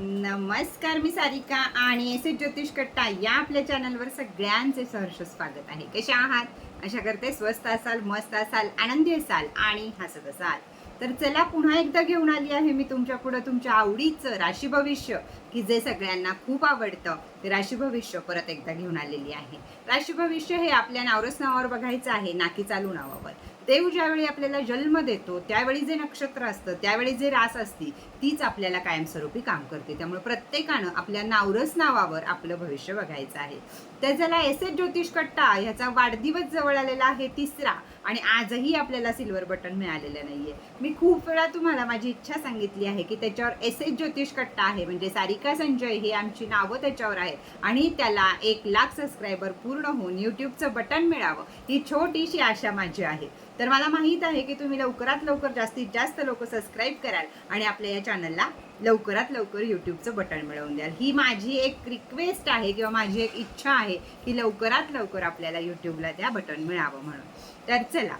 नमस्कार मी सारिका आणि S S ज्योतिष कट्टा या आपल्या चॅनलवर सगळ्यांचे सहर्ष स्वागत आहे. कशा आहात? अशा करते स्वस्त असाल मस्त असाल आनंदी असाल आणि हसत असाल. तर चला पुन्हा एकदा घेऊन आली आहे मी तुमच्या पुढं तुमच्या आवडीचं राशी भविष्य की जे सगळ्यांना खूप आवडतं ते राशी भविष्य परत एकदा घेऊन आलेली आहे. राशी भविष्य हे आपल्या नावरस नावावर बघायचं आहे नाकी चालू नावावर. देव ज्यावेळी आपल्याला जन्म देतो त्यावेळी जे नक्षत्र असतं त्यावेळी जे रास असती तीच आपल्याला कायमस्वरूपी काम करते. त्यामुळे प्रत्येकानं आपल्या नावरस नावावर आपलं भविष्य बघायचं आहे. तर ज्याला एस एस ज्योतिष कट्टा ह्याचा वाढदिवस जवळ आलेला आहे तिसरा. आणि आजही आपल्याला सिल्वर बटन मिळालेलं नाहीये. मी खूप वेळा तुम्हाला माझी इच्छा सांगितली आहे की त्याच्यावर एस एस ज्योतिष कट्टा आहे म्हणजे सारिका संजय ही आमची नावं त्याच्यावर आहेत. आणि त्याला एक लाख सबस्क्रायबर पूर्ण होऊन यूट्यूबचं बटन मिळावं ही छोटीशी आशा माझी आहे. तर मला माहीत आहे की तुम्ही लवकरात लवकर जास्तीत जास्त लोक सबस्क्राईब कराल आणि आपल्या या चॅनलला लवकरात लवकर यूट्यूबचं बटन मिळवून द्याल. ही माझी एक रिक्वेस्ट आहे किंवा माझी एक इच्छा आहे की लवकरात लवकर आपल्याला यूट्यूबला त्या बटन मिळावं म्हणून. तर चला.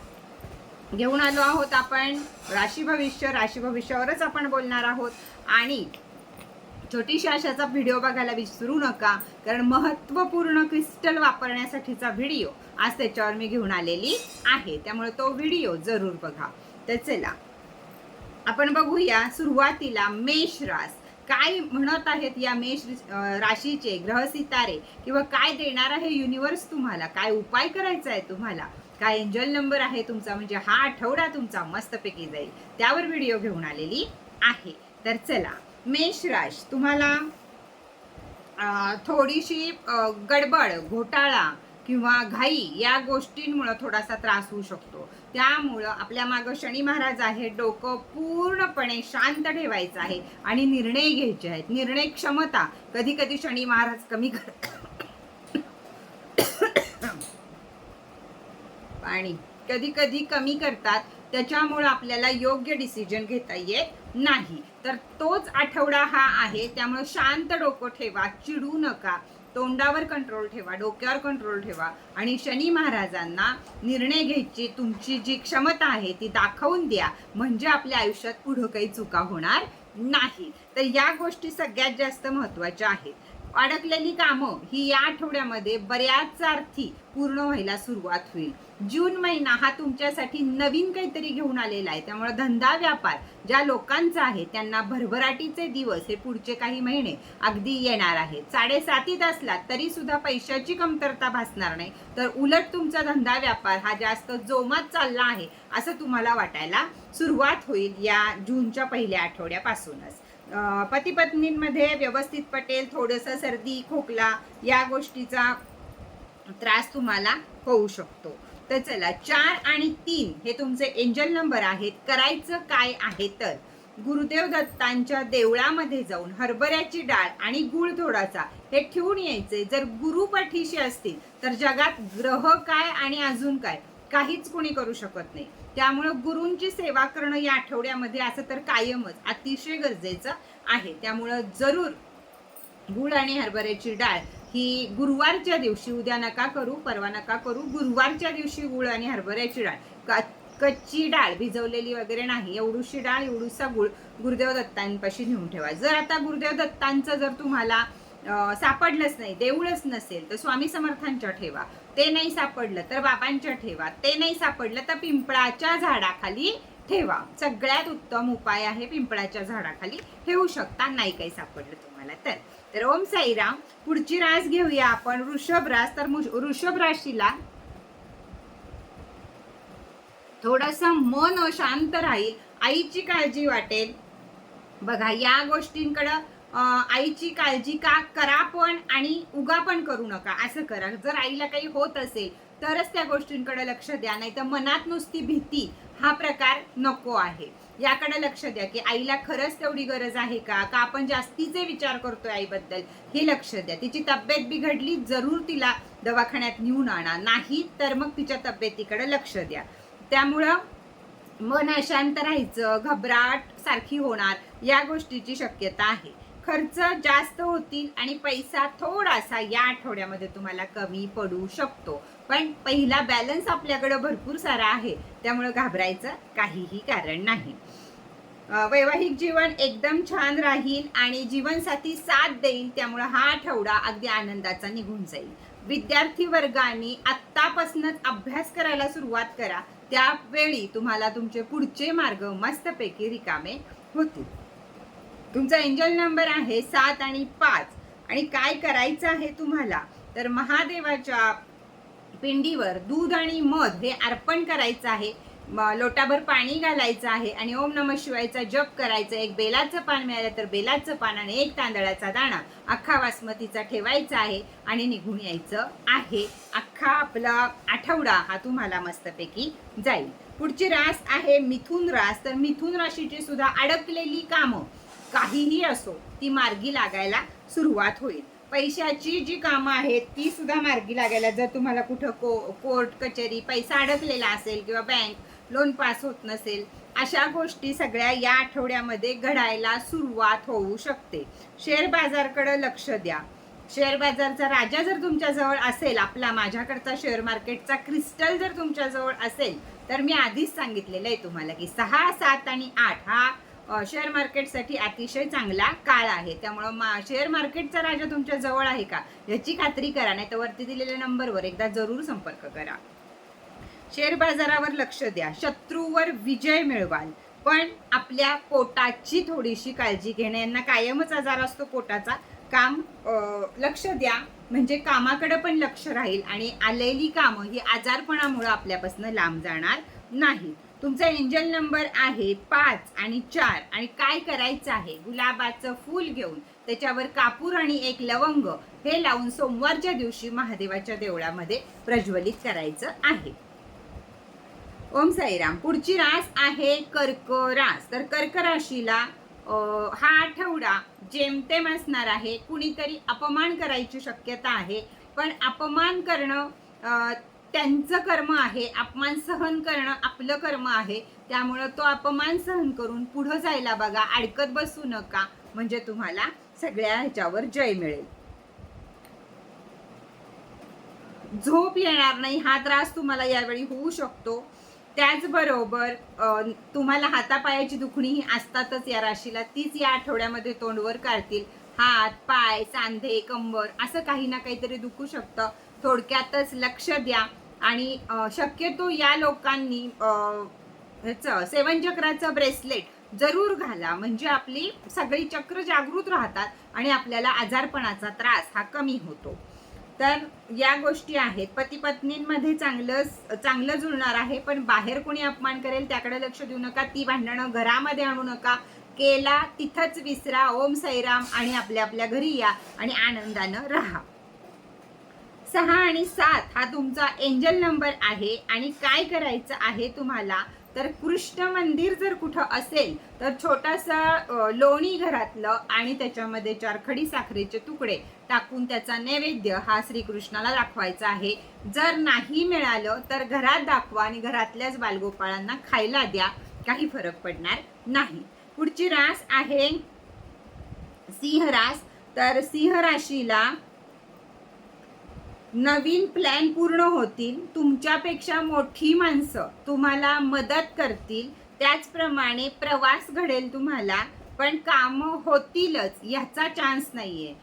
घेऊन आलो आहोत आपण. राशी भविष्य राशी भविष्यावरच आपण बोलणार आहोत. आणि छोटीशी अशाचा व्हिडिओ बघायला विसरू नका कारण महत्त्वपूर्ण क्रिस्टल वापरण्यासाठीचा व्हिडिओ आज त्याच्यावर मी घेऊन आलेली आहे. त्यामुळे तो व्हिडिओ जरूर बघा. तर चला. आपण बघूया सुरुवातीला मेष रास. काय म्हणत आहेत या मेष राशीचे ग्रह सितारे? किंवा काय देणार आहे युनिवर्स तुम्हाला? काय उपाय करायचा आहे तुम्हाला? काय एंजल नंबर आहे तुमचा म्हणजे हा आठवडा तुमचा मस्तपैकी जाईल. त्यावर व्हिडिओ घेऊन आलेली आहे. तर चला मेष राश तुम्हाला थोडीशी गडबड घोटाळा किंवा घाई या गोष्टींमुळं थोडासा त्रास होऊ शकतो. त्यामुळं आपल्या मागं शनी महाराज आहे डोकं पूर्णपणे शांत ठेवायचं आहे आणि निर्णय घ्यायचे आहेत. निर्णय क्षमता कधी कधी शनी महाराज कमी कर पाणी कधी कधी कमी करतात त्याच्यामुळं आपल्याला योग्य डिसिजन घेता येत नाही. तर तोच आठवडा हा आहे त्यामुळे शांत डोकं ठेवा चिडू नका तोंडावर कंट्रोल ठेवा डोक्यावर कंट्रोल ठेवा आणि शनी महाराजांना निर्णय घ्यायची तुमची जी क्षमता आहे ती दाखवून द्या म्हणजे आपल्या आयुष्यात पुढं काही चुका होणार नाही. तर या गोष्टी सगळ्यात जास्त महत्त्वाच्या आहेत. अडकलेली कामं ही या आठवड्यामध्ये बऱ्याच अर्थी पूर्ण व्हायला सुरुवात होईल. जून महिना हा तुमच्यासाठी नवीन काहीतरी घेऊन आलेला आहे. त्यामुळे धंदा व्यापार ज्या लोकांचा आहे त्यांना भरभराटीचे दिवस हे पुढचे काही महिने अगदी येणार आहेत. साडेसातीत असला तरी सुद्धा पैशाची कमतरता भासणार नाही. तर उलट तुमचा धंदा व्यापार हा जास्त जोमात चालला आहे असं तुम्हाला वाटायला सुरुवात होईल या जूनच्या पहिल्या आठवड्यापासूनच. पती पत्नींमध्ये व्यवस्थित पटेल थोडंसं सर्दी खोकला या गोष्टीचा त्रास तुम्हाला होऊ शकतो. तर चला चार आणि तीन हे तुमचे एंजल नंबर आहेत. करायचं काय आहे तर गुरुदेव दत्तांच्या देवळामध्ये जाऊन हरभऱ्याची डाळ आणि गुळ थोडासा हे ठेवून यायचे. जर गुरु पाठीशी असतील तर जगात ग्रह काय आणि अजून काय काहीच कोणी करू शकत नाही. त्यामुळं गुरूंची सेवा करणं या आठवड्यामध्ये असं तर कायमच अतिशय गरजेचं आहे. त्यामुळं जरूर गुळ आणि हरभऱ्याची डाळ ही गुरुवारच्या दिवशी उद्या नका करू परवा नका करू. गुरुवारच्या दिवशी गुळ आणि हरभऱ्याची डाळ क- कच्ची डाळ भिजवलेली वगैरे नाही एवढूशी डाळ एवढूसा गुळ गुरुदेव दत्तांपाशी नेऊन ठेवा. जर आता गुरुदेव दत्तांचं जर तुम्हाला सापडलंच नाही देऊळच नसेल तर स्वामी समर्थांच्या ठेवा. ते नाही सापडलं तर बाबांच्या ठेवा. ते नाही सापडलं तर पिंपळाच्या झाडाखाली ठेवा. सगळ्यात उत्तम उपाय आहे पिंपळाच्या झाडाखाली ठेवू शकता नाही काही सापडलं तुम्हाला तर. तर ओम साईराम पुढची रास घेऊया आपण. वृषभ रास तर वृषभ राशीला थोडस मन शांत राहील. आईची काळजी वाटेल. बघा या गोष्टींकडं आईची काळजी का करा पण आणि उगा पण करू नका असं करा. जर आईला काही होत असेल तरच त्या गोष्टींकडे लक्ष द्या नाही तर मनात नुसती भीती हा प्रकार नको आहे. याकडे लक्ष द्या की आईला खरंच तेवढी गरज आहे का? का आपण जास्तीचे विचार करतोय आईबद्दल? हे लक्ष द्या. तिची तब्येत बिघडली जरूर तिला दवाखान्यात नेऊन आणा. नाही तर मग तिच्या तब्येतीकडे लक्ष द्या. त्यामुळं मन अशांत राहायचं घबराट सारखी होणार या गोष्टीची शक्यता आहे. खर्च जास्त होतील आणि पैसा थोडासा या आठवड्यामध्ये तुम्हाला कमी पडू शकतो. पण पहिला बॅलन्स आपल्याकडे भरपूर सारा आहे. त्यामुळे घाबरायचं काहीही कारण नाही. वैवाहिक जीवन एकदम छान राहील आणि जीवनसाथी साथ देईल त्यामुळं हा आठवडा अगदी आनंदाचा निघून जाईल. विद्यार्थी वर्गाने आत्तापासूनच अभ्यास करायला सुरुवात करा. त्यावेळी तुम्हाला तुमचे पुढचे मार्ग मस्तपैकी रिकामे होतील. तुमचा एंजल नंबर आहे सात आणि पाच. आणि काय करायचं आहे तुम्हाला? तर महादेवाच्या पिंडीवर दूध आणि मध हे अर्पण करायचं आहे. लोटाभर पाणी घालायचं आहे आणि ओम नम शिवायचा जप करायचा एक बेलाचं पान मिळालं तर बेलाचं पान आणि एक तांदळाचा दाणा अख्खा वासमतीचा ठेवायचा आहे आणि निघून यायचं आहे. अख्खा आपला आठवडा हा तुम्हाला मस्तपैकी जाईल. पुढची रास आहे मिथुन रास. तर मिथुन राशीची सुद्धा अडकलेली कामं. काहीही असो ती मार्गी लागायला सुरुवात होईल. पैशाची जी कामं आहेत ती सुद्धा मार्गी लागायला जर तुम्हाला कुठं को कोर्ट कचेरी पैसा अडकलेला असेल किंवा बँक लोन पास होत नसेल अशा गोष्टी सगळ्या या आठवड्यामध्ये घडायला सुरुवात होऊ शकते. शेअर बाजारकडे लक्ष द्या. शेअर बाजारचा राजा जर तुमच्याजवळ असेल आपला माझ्याकडचा शेअर मार्केटचा क्रिस्टल जर तुमच्याजवळ असेल तर मी आधीच सांगितलेलं आहे तुम्हाला की सहा सात आणि आठ हा शेअर मार्केटसाठी अतिशय चांगला काळ आहे. त्यामुळं मा शेअर मार्केटचा राजा तुमच्या जवळ आहे का? याची खात्री करा नाही तर वरती दिलेल्या नंबरवर एकदा जरूर संपर्क करा. शेअर बाजारावर लक्ष द्या. शत्रूवर विजय मिळवाल. पण आपल्या पोटाची थोडीशी काळजी घेणे यांना कायमच आजार असतो पोटाचा. काम लक्ष द्या. म्हणजे कामाकडे पण लक्ष राहील आणि आलेली कामं ही आजारपणामुळं आपल्यापासून लांब जाणार नाही तुमचा एंजल नंबर आहे पाच आणि चार. आणि काय करायचं आहे? गुलाबाचं फूल घेऊन त्याच्यावर कापूर आणि एक लवंग हे लावून सोमवारच्या दिवशी महादेवाच्या देवळामध्ये प्रज्वलित करायचं आहे. ओम साईराम. पुढची रास आहे कर्क रास तर कर्क राशीला हा आठवडा जेमतेम असणार आहे. कुणीतरी अपमान करायची शक्यता आहे. पण अपमान करणं त्यांचं कर्म आहे अपमान सहन करणं आपलं कर्म आहे त्यामुळं तो अपमान सहन करून पुढं जायला बघा अडकत बसू नका म्हणजे तुम्हाला सगळ्या ह्याच्यावर जय मिळेल. झोप येणार नाही हा त्रास तुम्हाला यावेळी होऊ शकतो. त्याचबरोबर तुम्हाला हातापायाची दुखणी ही असतातच या राशीला तीच या आठवड्यामध्ये तोंडवर काढतील. हात पाय सांधे कंबर असं काही ना काहीतरी दुखू शकतं. थोडक्यातच लक्ष द्या. आणि शक्यतो या लोकांनी ह्याचं सेवन चक्राचं ब्रेसलेट जरूर घाला. म्हणजे आपली सगळी चक्र जागृत राहतात आणि आपल्याला आजारपणाचा त्रास हा कमी होतो. तर या गोष्टी आहेत. पती पत्नींमध्ये चांगलं चांगलं जुळणार आहे पण बाहेर कोणी अपमान करेल त्याकडे लक्ष देऊ नका. ती भांडणं घरामध्ये आणू नका. केला तिथंच विसरा. ओम सैराम आणि आपल्या आपल्या घरी या आणि आनंदानं राहा. सहा आणि सात हा तुमचा एंजल नंबर आहे आणि काय करायचं आहे तुम्हाला? तर कृष्ण मंदिर जर कुठं असेल तर छोटासा लोणी घरातलं आणि त्याच्यामध्ये चार खडी साखरेचे तुकडे टाकून त्याचा नैवेद्य हा श्रीकृष्णाला दाखवायचा आहे. जर नाही मिळालं तर घरात दाखवा आणि घरातल्याच बालगोपाळांना खायला द्या. काही फरक पडणार नाही. पुढची रास आहे सिंह रास. तर सिंह राशीला नवीन प्लॅन पूर्ण होतील तुमच्यापेक्षा मोठी माणसं तुम्हाला मदत करतील. त्याचप्रमाणे प्रवास घडेल तुम्हाला पण कामं होतीलच ह्याचा चान्स नाहीये.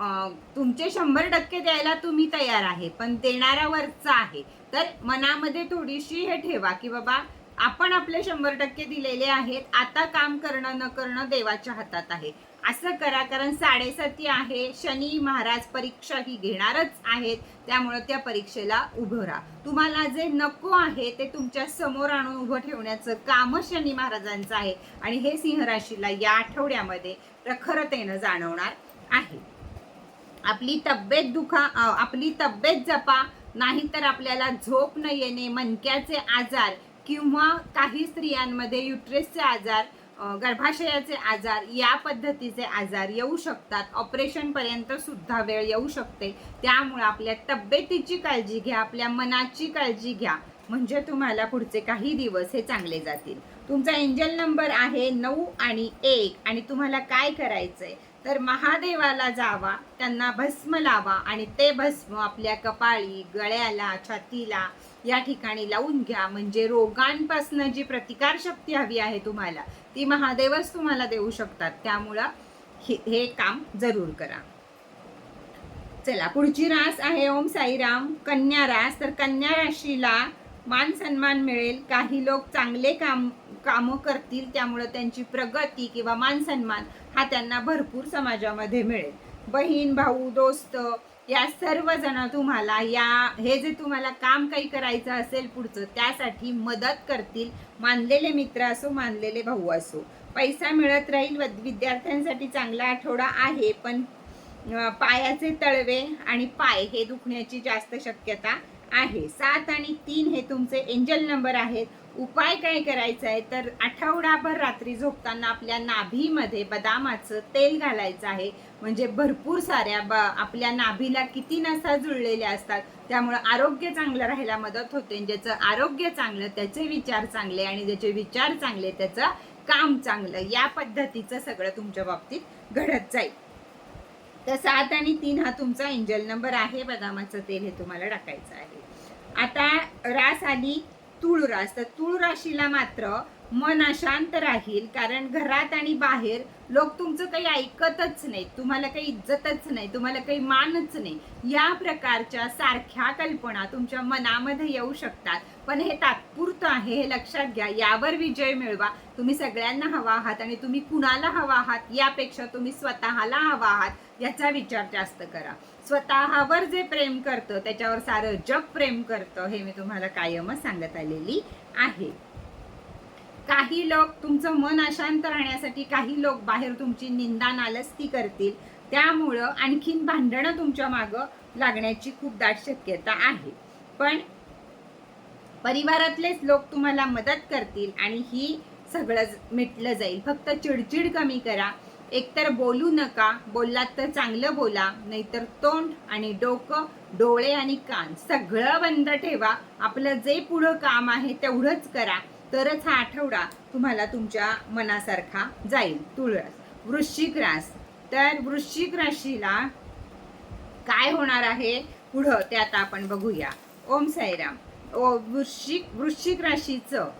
आहे तुमचे शंभर टक्के द्यायला तुम्ही तयार आहे पण देणाऱ्यावरचा आहे. तर मनामध्ये थोडीशी हे ठेवा की बाबा आपण आपले शंभर टक्के दिलेले आहेत आता काम करणं न करणं देवाच्या हातात आहे. असं करा कारण साडेसाती आहे. शनी महाराज परीक्षा ही घेणारच आहेत. त्यामुळं त्या परीक्षेला उभं राहा. तुम्हाला जे नको आहे ते तुमच्यासमोर आणून उभं ठेवण्याचं काम शनी महाराजांचं आहे. आणि हे सिंह राशीला या आठवड्यामध्ये प्रखरतेनं जाणवणार आहे. आपली तब्येत दुखा आपली तब्येत जपा. नाहीतर आपल्याला झोप न येणे मणक्याचे आजार किंवा काही स्त्रियांमध्ये युट्रेसचे आजार गर्भाशयाचे आजार या पद्धतीचे आजार येऊ शकतात. ऑपरेशन पर्यंत सुद्धा वेळ येऊ शकते. त्यामुळे आपल्या तब्येतीची काळजी घ्या आपल्या मनाची काळजी घ्या. म्हणजे तुम्हाला पुढचे काही दिवस हे चांगले जातील. तुमचा एंजल नंबर आहे नऊ आणि एक. आणि तुम्हाला काय करायचंय? तर महादेवाला जावा त्यांना भस्म लावा आणि ते भस्म आपल्या कपाळी गळ्याला छातीला या ठिकाणी लावून घ्या. म्हणजे रोगांपासून जी प्रतिकारशक्ती हवी आहे तुम्हाला ती महादेवच तुम्हाला देऊ शकतात. त्यामुळं हे हे काम जरूर करा. चला पुढची रास आहे. ओम साईराम. कन्या रास. तर कन्या राशीला मान सन्मान मिळेल. काही लोक चांगले काम कामं करतील त्यामुळं त्यांची प्रगती किंवा मान सन्मान हा त्यांना भरपूर समाजामध्ये मिळेल. बहीण भाऊ दोस्त या सर्वजण तुम्हाला या हे जे तुम्हाला काम काही करायचं असेल पुढचं त्यासाठी मदत करतील. मानलेले मित्र असो मानलेले भाऊ असो. पैसा मिळत राहील विद्यार्थ्यांसाठी चांगला आठवडा आहे पण पायाचे तळवे आणि पाय हे दुखण्याची जास्त शक्यता आहे. सात आणि तीन हे तुमचे एंजल नंबर आहेत. उपाय काय करायचा आहे? तर आठवडाभर रात्री झोपताना आपल्या नाभीमध्ये बदामाचं तेल घालायचं आहे. म्हणजे भरपूर साऱ्या ब आपल्या नाभीला किती नसा जुळलेल्या असतात. त्यामुळं आरोग्य चांगलं राहायला मदत होते. ज्याचं आरोग्य चांगलं त्याचे विचार चांगले आणि ज्याचे विचार चांगले त्याचं काम चांगलं. या पद्धतीचं सगळं तुमच्या बाबतीत घडत जाईल. तर सात आणि तीन हा तुमचा एंजल नंबर आहे. बदामाचं तेल हे तुम्हाला टाकायचं आहे. आता रास आली तूळ रास. तर तूळ राशीला मात्र मन अशांत राहील कारण घरात आणि बाहेर लोक तुमचं काही ऐकतच नाही तुम्हाला काही इज्जतच नाही तुम्हाला काही मानच नाही. या प्रकारच्या सारख्या कल्पना तुमच्या मनामध्ये येऊ शकतात. पण हे तात्पुरतं आहे हे लक्षात घ्या. यावर विजय मिळवा. तुम्ही सगळ्यांना हवा आहात आणि तुम्ही कुणाला हवा आहात यापेक्षा तुम्ही स्वतःला हवा आहात याचा विचार जास्त करा. स्वतःवर जे प्रेम करतं त्याच्यावर सारं जग प्रेम करतं हे मी तुम्हाला कायमच सांगत आलेली आहे. काही लोक तुमचं मन अशांत राहण्यासाठी काही लोक बाहेर तुमची निंदा नालस्ती करतील. त्यामुळं आणखीन भांडणं तुमच्या मागं लागण्याची खूप दाट शक्यता आहे. पण परिवारातलेच लोक तुम्हाला मदत करतील आणि ही सगळं मिटलं जाईल. फक्त चिडचिड कमी करा. एकतर बोलू नका. बोललात तर चांगलं बोला. नाहीतर तोंड आणि डोकं डोळे आणि कान सगळं बंद ठेवा. आपलं जे पुढं काम आहे तेवढंच करा. तरच हा आठवडा तुम्हाला तुमच्या मनासारखा जाईल. तुळस. वृश्चिक रास. तर वृश्चिक राशीला काय होणार आहे? पुढं ते आता आपण बघूया. ओम साईराम. वृश्चिक वृश्चिक राशीचं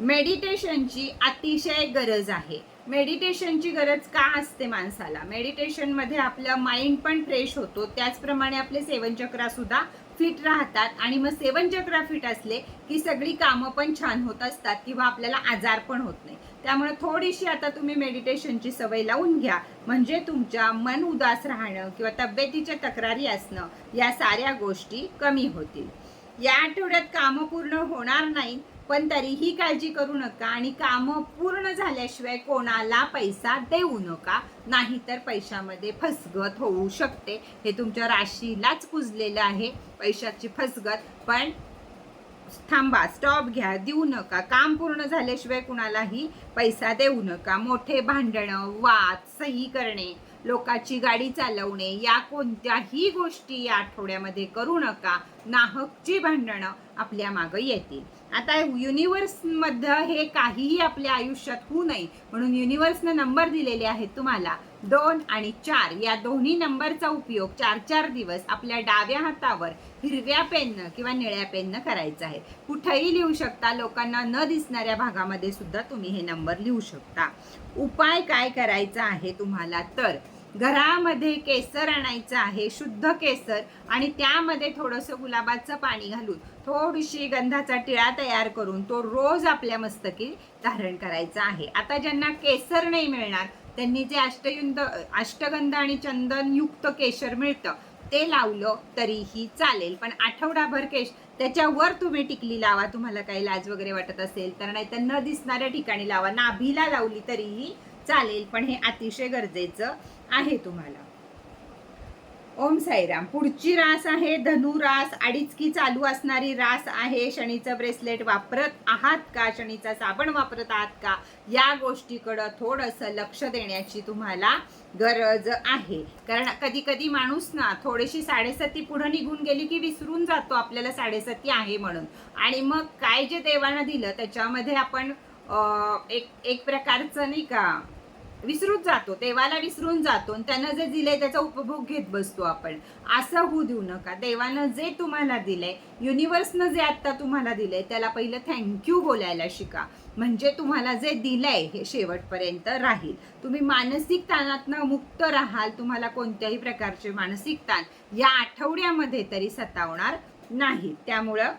मेडिटेशनची अतिशय गरज आहे. मेडिटेशनची गरज का असते माणसाला? मेडिटेशनमध्ये आपलं माइंड पण फ्रेश होतो. त्याचप्रमाणे आपले सेवनचक्रासुद्धा फिट राहतात. आणि मग सेवनचक्र फिट असले की सगळी कामं पण छान होत असतात किंवा आपल्याला आजार पण होत नाही. त्यामुळे थोडीशी आता तुम्ही मेडिटेशनची सवय लावून घ्या. म्हणजे तुमच्या मन उदास राहणं किंवा तब्येतीच्या तक्रारी असणं या साऱ्या गोष्टी कमी होतील. या आठवड्यात कामं पूर्ण होणार नाही पण तरीही काळजी करू नका आणि कामं पूर्ण झाल्याशिवाय कोणाला पैसा देऊ नका नाहीतर पैशामध्ये फसगत होऊ शकते. हे तुमच्या राशीलाच पुजलेलं आहे पैशाची फसगत. पण थांबा स्टॉप घ्या देऊ नका. काम पूर्ण झाल्याशिवाय कुणालाही पैसा देऊ नका. मोठे भांडणं वाद सही करणे लोकाची गाडी चालवणे या कोणत्याही गोष्टी या आठवड्यामध्ये करू नका. नाहकची भांडणं आपल्या मागं येतील. आता युनिव्हर्समध्ये हे काहीही आपल्या आयुष्यात होऊ नये. म्हणून युनिव्हर्सनं नंबर दिलेले आहेत तुम्हाला. दोन आणि चार. या दोन्ही नंबरचा उपयोग चार चार दिवस आपल्या डाव्या हातावर हिरव्या पेननं किंवा निळ्या पेननं करायचा आहे. कुठेही लिहू शकता लोकांना न दिसणाऱ्या भागामध्ये सुद्धा तुम्ही हे नंबर लिहू शकता. उपाय काय करायचा आहे तुम्हाला? तर घरामध्ये केसर आणायचं आहे शुद्ध केसर आणि त्यामध्ये थोडंसं गुलाबाचं पाणी घालून थोडीशी गंधाचा टिळा तयार करून तो रोज आपल्या मस्तकी धारण करायचा आहे. आता ज्यांना केसर नाही मिळणार त्यांनी जे अष्टयुंद अष्टगंध आणि चंदनयुक्त केशर मिळतं ते लावलं तरीही चालेल. पण आठवडाभर केश त्याच्यावर तुम्ही टिकली लावा. तुम्हाला काही लाज वगैरे वाटत असेल तर नाहीतर न दिसणाऱ्या ठिकाणी लावा. नाभीला लावली तरीही चालेल. पण हे अतिशय गरजेचं आहे तुम्हाला. ओम साईराम. पुढची रास आहे धनु रास. अडीच की चालू असणारी रास आहे. शनीचं ब्रेसलेट वापरत आहात का? शनीचा साबण वापरत आहात का? या गोष्टीकडं थोडंसं लक्ष देण्याची तुम्हाला गरज आहे. कारण कधी कधी माणूस ना थोडीशी साडेसती पुढं निघून गेली की विसरून जातो. आपल्याला साडेसती आहे म्हणून. आणि मग काय जे देवानं दिलं त्याच्यामध्ये आपण एक एक प्रकारचं नाही का विसरून जातो देवाला विसरून जातो आणि त्यानं जे दिलंय त्याचा उपभोग घेत बसतो आपण. असं होऊ देऊ नका. देवानं जे तुम्हाला दिलंय युनिव्हर्सनं जे आता तुम्हाला दिलंय त्याला पहिलं थँक्यू बोलायला शिका. म्हणजे तुम्हाला जे दिलंय हे शेवटपर्यंत राहील. तुम्ही मानसिक ताणातनं मुक्त राहाल तुम्हाला कोणत्याही प्रकारचे मानसिक ताण या आठवड्यामध्ये तरी सतावणार नाही. त्यामुळं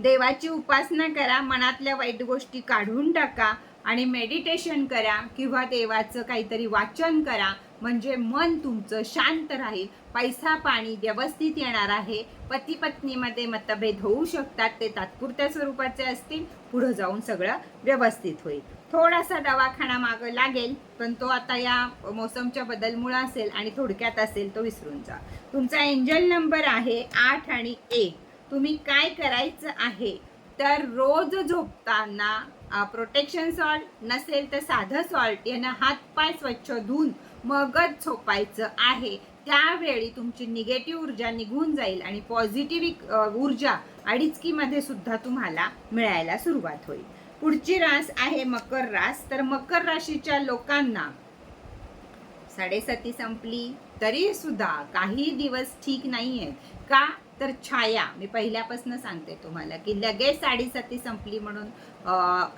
देवाची उपासना करा मनातल्या वाईट गोष्टी काढून टाका आणि मेडिटेशन करा किंवा देवाचं काहीतरी वाचन करा. म्हणजे मन तुमचं शांत राहील. पैसा पाणी व्यवस्थित येणार आहे. पती पत्नीमध्ये मतभेद होऊ शकतात. ते तात्पुरत्या स्वरूपाचे असतील. पुढं जाऊन सगळं व्यवस्थित होईल. थोडासा दवाखाना मागं लागेल पण तो आता या मोसमच्या बदलमुळं असेल आणि थोडक्यात असेल तो विसरून जा. तुमचा एंजल नंबर आहे आठ आणि एक. तुम्ही काय करायचं आहे? तर रोज झोपताना प्रोटेक्शन सॉल्ट नसेल तर साधं सॉल्ट यानं हातपाय स्वच्छ धुवून मगच झोपायचं आहे. त्यावेळी तुमची निगेटिव्ह ऊर्जा निघून जाईल आणि पॉझिटिव्ह ऊर्जा अडीचकीमध्ये सुद्धा तुम्हाला मिळायला सुरुवात होईल. पुढची रास आहे मकर रास. तर मकर राशीच्या लोकांना साडेसाती संपली तरी सुद्धा काही दिवस ठीक नाही आहेत का? तर छाया मी पहिल्यापासून सांगते तुम्हाला की लगेच साडेसाती संपली म्हणून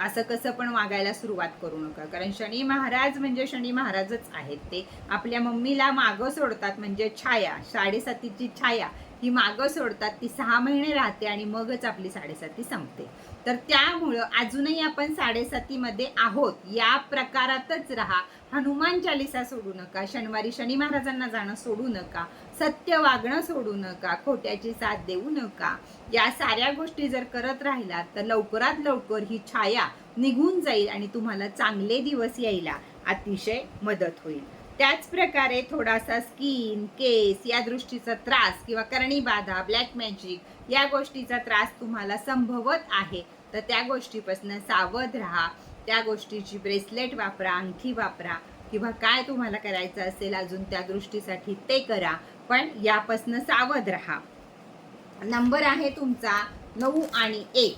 असं कसं पण वागायला सुरुवात करू नका. कारण शनी महाराज म्हणजे शनी महाराजच आहेत ते. आपल्या मम्मीला मागं सोडतात म्हणजे छाया साडेसातीची छाया ही मागं सोडतात ती सहा महिने राहते आणि मगच आपली साडेसाती संपते. तर त्यामुळं अजूनही आपण साडेसातीमध्ये आहोत या प्रकारातच राहा. हनुमान चालिसा सोडू नका शनिवारी शनी महाराजांना जाणं सोडू नका. सत्य वागणं सोडू नका खोट्याची साथ देऊ नका. या साऱ्या गोष्टी जर करत राहिलात तर लवकरात लवकर ही छाया निघून जाईल आणि तुम्हाला चांगले दिवस यायला अतिशय मदत होईल. त्याच प्रकारे थोडासा स्किन केस या दृष्टीचा त्रास किंवा करणी बाधा ब्लॅक मॅजिक या गोष्टीचा त्रास तुम्हाला संभवत आहे तर त्या गोष्टीपासून सावध राहा. त्या गोष्टीची ब्रेसलेट वापरा अंगठी वापरा किंवा काय तुम्हाला करायचं असेल अजून त्या दृष्टीसाठी ते करा. पण यापासनं सावध राहा. नंबर आहे तुमचा नऊ आणि एक.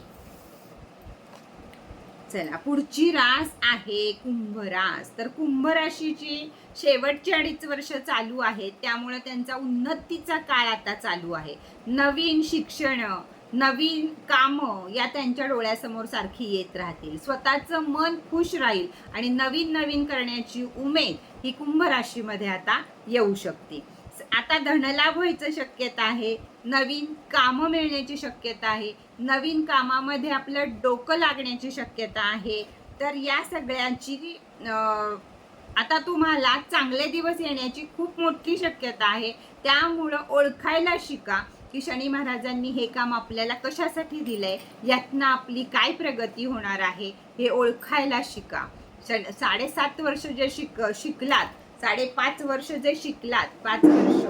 चला पुढची रास आहे कुंभ रास. तर कुंभ राशीची शेवटची अडीच वर्ष चालू आहेत. त्यामुळे त्यांचा उन्नतीचा काळ आता चालू आहे. नवीन शिक्षण नवीन कामं या त्यांच्या डोळ्यासमोर सारखी येत राहतील. स्वतःचं मन खुश राहील आणि नवीन नवीन करण्याची उमेद ही कुंभ राशीमध्ये आता येऊ शकते. आता धनलाभ व्हायचं शक्यता आहे. नवीन कामं मिळण्याची शक्यता आहे. नवीन कामामध्ये आपलं डोकं लागण्याची शक्यता आहे. तर या सगळ्यांची आता तुम्हाला चांगले दिवस येण्याची खूप मोठी शक्यता आहे. त्यामुळं ओळखायला शिका की शनी महाराजांनी हे काम आपल्याला कशासाठी दिलंय यातनं आपली काय प्रगती होणार आहे हे ओळखायला शिका. शन- साडेसात वर्ष जे शिक शिकलात साडेपाच वर्ष जे शिकलात पाच वर्ष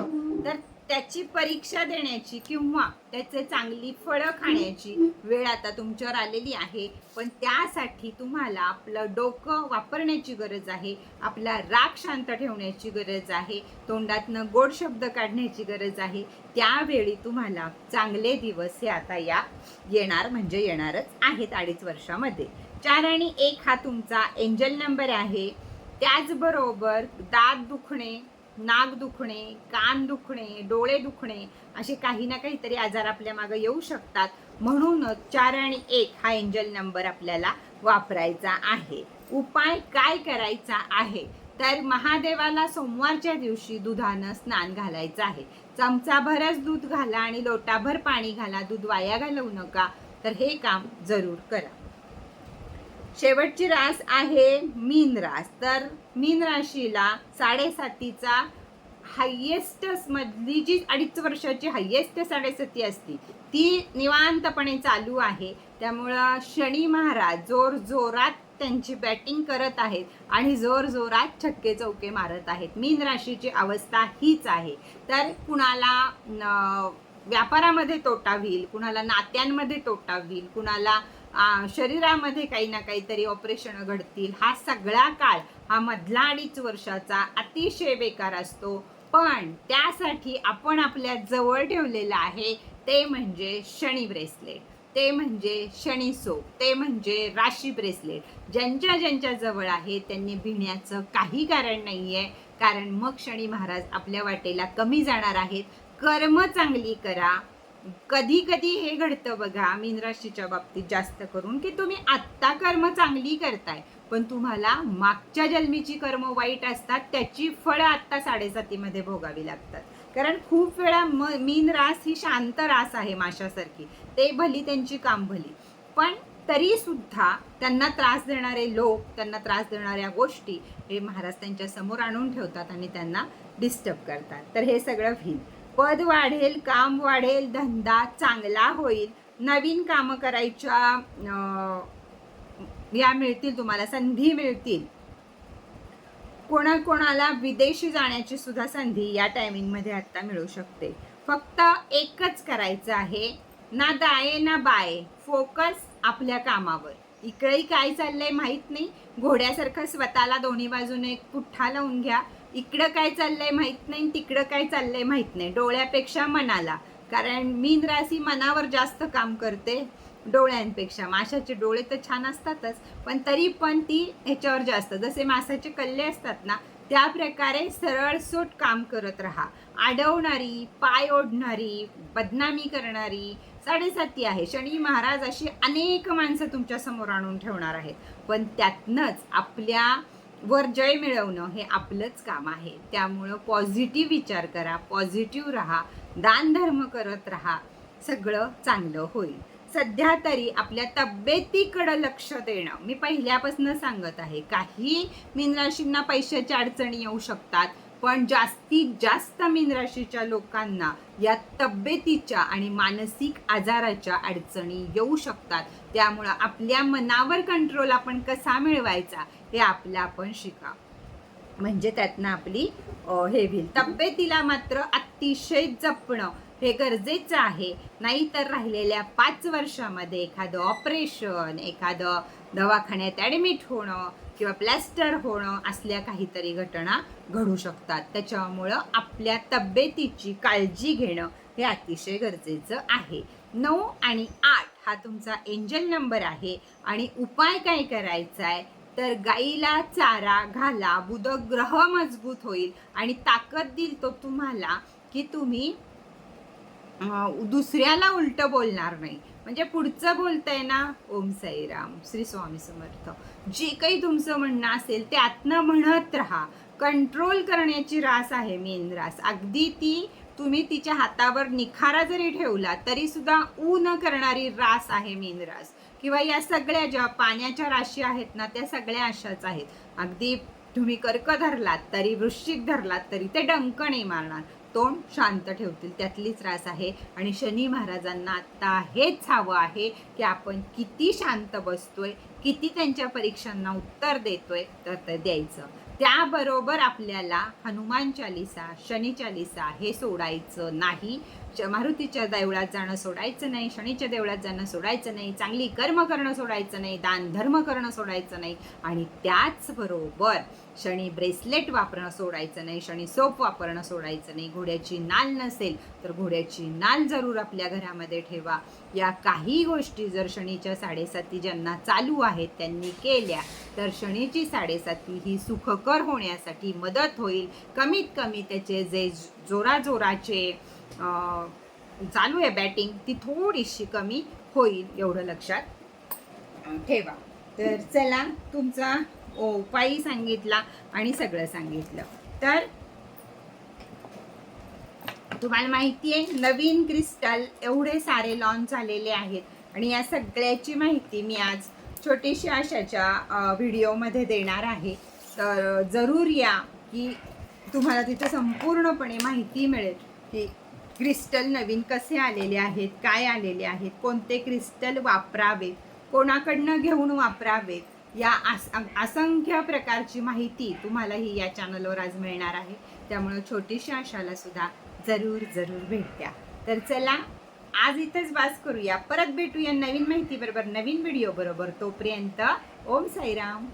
तर त्याची परीक्षा देण्याची किंवा त्याचे चांगली फळं खाण्याची वेळ आता तुमच्यावर आलेली आहे. पण त्यासाठी तुम्हाला आपलं डोकं वापरण्याची गरज आहे आपला राग शांत ठेवण्याची गरज आहे तोंडातनं गोड शब्द काढण्याची गरज आहे. त्यावेळी तुम्हाला चांगले दिवस हे आता या येणार म्हणजे येणारच आहेत अडीच वर्षामध्ये. चार आणि एक हा तुमचा एंजल नंबर आहे. त्याचबरोबर दात दुखणे नाक दुखणे कान दुखणे डोळे दुखणे असे काही ना काहीतरी आजार आपल्या मागे येऊ शकतात. म्हणूनच चार आणि एक हा एंजल नंबर आपल्याला वापरायचा आहे. उपाय काय करायचा आहे? तर महादेवाला सोमवारच्या दिवशी दुधानं स्नान घालायचं आहे. चमचाभरच दूध घाला आणि लोटाभर पाणी घाला. दूध वाया घालवू नका. तर हे काम जरूर करा. शेवटची रास आहे मीन रास. तर मीन राशीला साडेसातीचा हायेस्ट मधली जी अडीच वर्षाची हायेस्ट साडेसाती असती ती निवांतपणे चालू आहे. त्यामुळं शनी महाराज जोर जोरात त्यांची बॅटिंग करत आहेत आणि जोर जोरात छक्के चौके मारत आहेत. मीन राशीची अवस्था हीच आहे. तर कुणाला व्यापारामध्ये तोटा होईल कुणाला नात्यांमध्ये तोटा होईल कुणाला शरीरामध्ये काही ना काहीतरी ऑपरेशन घडतील. हा सगळा काळ हा मधला अडीच वर्षाचा अतिशय बेकार असतो. पण त्यासाठी आपण आपल्या जवळ ठेवलेलं आहे ते म्हणजे शनी ब्रेसलेट ते म्हणजे शनी सोप ते म्हणजे राशी ब्रेसलेट ज्यांच्या ज्यांच्या जवळ आहे त्यांनी भिण्याचं काही कारण नाही आहे कारण मग शनी महाराज आपल्या वाटेला कमी जाणार आहेत. कर्म चांगली करा. कधी कधी हे घडतं बघा मीन राशीच्या बाबतीत जास्त करून की तुम्ही आत्ता कर्म चांगली करताय पण तुम्हाला मागच्या जन्मीची कर्म वाईट असतात त्याची फळं आत्ता साडेसातीमध्ये भोगावी लागतात. कारण खूप वेळा म मीन रास ही शांत रास आहे माशासारखी ते भली त्यांची काम भली पण तरी सुद्धा त्यांना त्रास देणारे लोक त्यांना त्रास देणाऱ्या गोष्टी हे महाराज त्यांच्यासमोर आणून ठेवतात आणि त्यांना डिस्टर्ब करतात. तर हे सगळं होईल पद वाढेल काम वाढेल धंदा चांगला होईल. नवीन कामं करायच्या या मिळतील तुम्हाला संधी मिळतील. कोणाकोणाला विदेशी जाण्याची सुद्धा संधी या टायमिंगमध्ये आत्ता मिळू शकते. फक्त एकच करायचं आहे ना दाये ना बाये. फोकस आपल्या कामावर. इकडेही काय चाललंय माहीत नाही. घोड्यासारखं स्वतःला दोन्ही बाजूने एक पुठ्ठा लावून घ्या. इकडं काय चाललंय माहीत नाही तिकडं काय चाललंय माहीत नाही. डोळ्यापेक्षा मनाला. कारण मीन राशी मनावर जास्त काम करते डोळ्यांपेक्षा. माशाचे डोळे तर छान असतातच पण तरी पण ती ह्याच्यावर जास्त. जसे मासाचे कल्ले असतात ना त्या प्रकारे सरळसोट काम करत राहा. अडवणारी पाय ओढणारी बदनामी करणारी साडेसाती आहे. शनी महाराज अशी अनेक माणसं तुमच्यासमोर आणून ठेवणार आहेत. पण त्यातनंच आपल्या वर जय मिळवणं हे आपलंच काम आहे. त्यामुळं पॉझिटिव्ह विचार करा पॉझिटिव्ह राहा दानधर्म करत राहा सगळं चांगलं होईल. सध्या तरी आपल्या तब्येतीकडं लक्ष देणं. मी पहिल्यापासून सांगत आहे काही मीनराशींना पैशाच्या अडचणी येऊ शकतात पण जास्तीत जास्त मीनराशीच्या लोकांना या तब्येतीच्या आणि मानसिक आजाराच्या अडचणी येऊ शकतात. त्यामुळं आपल्या मनावर कंट्रोल आपण कसा मिळवायचा हे आपलं आपण शिका. म्हणजे त्यातनं आपली हे होईल. तब्येतीला मात्र अतिशय जपणं हे गरजेचं आहे. नाहीतर राहिलेल्या पाच वर्षामध्ये एखादं ऑपरेशन एखादं दवाखान्यात ॲडमिट होणं किंवा प्लॅस्टर होणं असल्या काहीतरी घटना घडू शकतात. त्याच्यामुळं आपल्या तब्येतीची काळजी घेणं हे अतिशय गरजेचं आहे. नऊ आणि आठ हा तुमचा एंजल नंबर आहे आणि उपाय काय करायचा आहे तर गाईला चारा घाला बुध ग्रह मजबूत होईल आणि ताकद देईल तो तुम्हाला की तुम्ही दुसऱ्याला उलट बोलणार नाही. म्हणजे पुढचं बोलतंय ना ओम साईराम श्री स्वामी समर्थ. जे काही तुमचं म्हणणं असेल ते आतनं म्हणत राहा. कंट्रोल करण्याची रास आहे मेन रास. अगदी ती तुम्ही तिच्या हातावर निखारा जरी ठेवला तरी सुद्धा ऊ न करणारी रास आहे मेन रास. किंवा या सगळ्या ज्या पाण्याच्या राशी आहेत ना त्या सगळ्या अशाच आहेत. अगदी तुम्ही कर्क धरलात तरी वृश्चिक धरलात तरी ते डंक नाही मारणार. तोंड शांत ठेवतील त्यातलीच रास आहे. आणि शनी महाराजांना आत्ता हेच हवं आहे की आपण किती शांत बसतोय किती त्यांच्या परीक्षांना उत्तर देतोय तर ते द्यायचं. त्याबरोबर आपल्याला हनुमान चालिसा शनी चालिसा हे सोडायचं नाही. मारुतीच्या देवळात जाणं सोडायचं नाही शनीच्या देवळात जाणं सोडायचं नाही चांगली कर्म करणं सोडायचं नाही दान धर्म करणं सोडायचं नाही. आणि त्याचबरोबर शनी ब्रेसलेट वापरणं सोडायचं नाही शनी सोप वापरणं सोडायचं नाही. घोड्याची नाल नसेल तर घोड्याची नाल जरूर आपल्या घरामध्ये ठेवा. या काही गोष्टी जर शनीच्या साडेसाती ज्यांना चालू आहेत त्यांनी केल्या तर शनीची साडेसाती ही सुखकर होण्यासाठी मदत होईल. कमीत कमी त्याचे जे जोराजोराचे चालू आहे बॅटिंग ती थोडीशी कमी होईल एवढं लक्षात ठेवा. तर चला तुमचा उपायही सांगितला आणि सगळं सांगितलं. तर तुम्हाला माहिती आहे नवीन क्रिस्टल एवढे सारे लॉन्च झालेले आहेत. आणि या सगळ्याची माहिती मी आज छोटीशी आशाच्या व्हिडिओमध्ये देणार आहे. तर जरूर या की तुम्हाला तिथे संपूर्णपणे माहिती मिळेल की क्रिस्टल नवीन कसे आलेले आहेत काय आलेले आहेत कोणते क्रिस्टल वापरावेत कोणाकडनं घेऊन वापरावेत या आस असंख्य प्रकारची माहिती तुम्हाला ही या चॅनलवर आज मिळणार आहे. त्यामुळं छोटीशी आशाला सुद्धा जरूर जरूर भेट द्या. तर चला आज इथंच बास करूया. परत भेटूया नवीन माहितीबरोबर नवीन व्हिडिओ बरोबर. तोपर्यंत ओम साईराम.